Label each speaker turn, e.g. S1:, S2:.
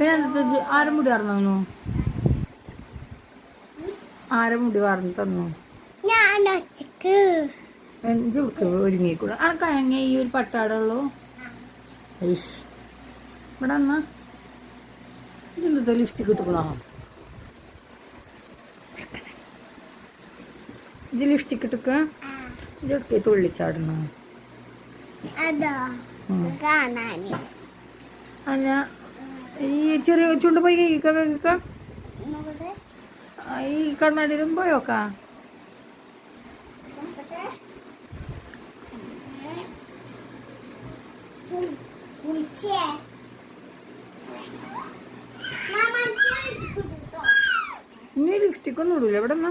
S1: പിന്നെ? ആരെ മുടി പറഞ്ഞു ആരെ മുടി പറഞ്ഞു തന്നു? ചുടുക്ക് ഒരുങ്ങിക്കൂടെ ആ കയങ്ങ ഈ ഒരു പട്ടാടുള്ളൂ ഐഷ് ഇവിടെ എന്നാ ലിഫ്റ്റ് കിട്ടുക്കണോ? ഇജ് ലിഫ്റ്റിക്ക് കിട്ടുക്ക? ഇജൊക്കെ തുള്ളിച്ചാടുന്നു അല്ല ചെറിയ ചുണ്ട് പോയി കേക്ക കേക്ക ഈ കണ്ണാടിയിലും പോയോക്കാ ഇനി ലിഫ്റ്റിക്കൊന്നും ഇടൂല. ഇവിടെ എന്നാ